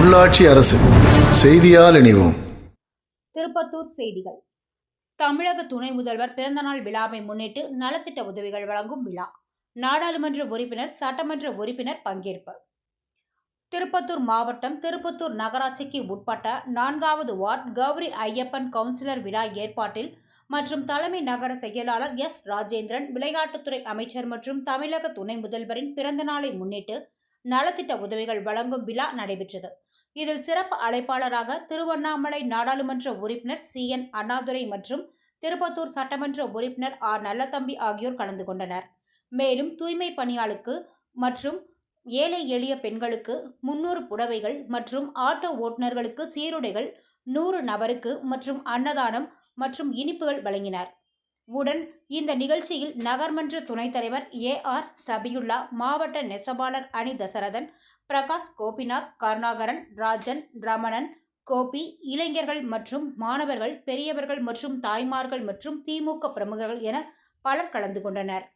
உள்ளாட்சி அரசு. செய்தியால் இணைவோம். திருப்பத்தூர் செய்திகள். தமிழக துணை முதல்வர் பிறந்தநாள் விழாவை முன்னிட்டு நலத்திட்ட உதவிகள் வழங்கும் விழா. நாடாளுமன்ற உறுப்பினர் சட்டமன்ற உறுப்பினர் பங்கேற்பு. திருப்பத்தூர் மாவட்டம் திருப்பத்தூர் நகராட்சிக்கு உட்பட்ட நான்காவது வார்டு கௌரி ஐயப்பன் கவுன்சிலர் விழா ஏற்பாட்டில் மற்றும் தலைமை நகர செயலாளர் எஸ். ராஜேந்திரன் விளையாட்டுத்துறை அமைச்சர் மற்றும் தமிழக துணை முதல்வரின் பிறந்த நாளை முன்னிட்டு நலத்திட்ட உதவிகள் வழங்கும் விழா நடைபெற்றது. இதில் சிறப்பு அழைப்பாளராக திருவண்ணாமலை நாடாளுமன்ற உறுப்பினர் சி. என். அண்ணாதுரை மற்றும் திருப்பத்தூர் சட்டமன்ற உறுப்பினர் ஆர். நல்லத்தம்பி ஆகியோர் கலந்து கொண்டனர். மேலும் தூய்மை பணியாளுக்கு மற்றும் ஏழை எளிய பெண்களுக்கு முன்னூறு புடவைகள் மற்றும் ஆட்டோ ஓட்டுநர்களுக்கு சீருடைகள் நூறு நபருக்கு மற்றும் அன்னதானம் மற்றும் இனிப்புகள் வழங்கினார். உடன் இந்த நிகழ்ச்சியில் நகர்மன்ற துணைத் தலைவர் ஏ ஆர் சபியுல்லா மாவட்ட நெசவாளர் அணி தசரதன் பிரகாஷ் கோபிநாத் கருணாகரன் ராஜன் ரமணன் கோபி இளைஞர்கள் மற்றும் மாணவர்கள் பெரியவர்கள் மற்றும் தாய்மார்கள் மற்றும் திமுக பிரமுகர்கள் என பலர் கலந்து கொண்டனர்.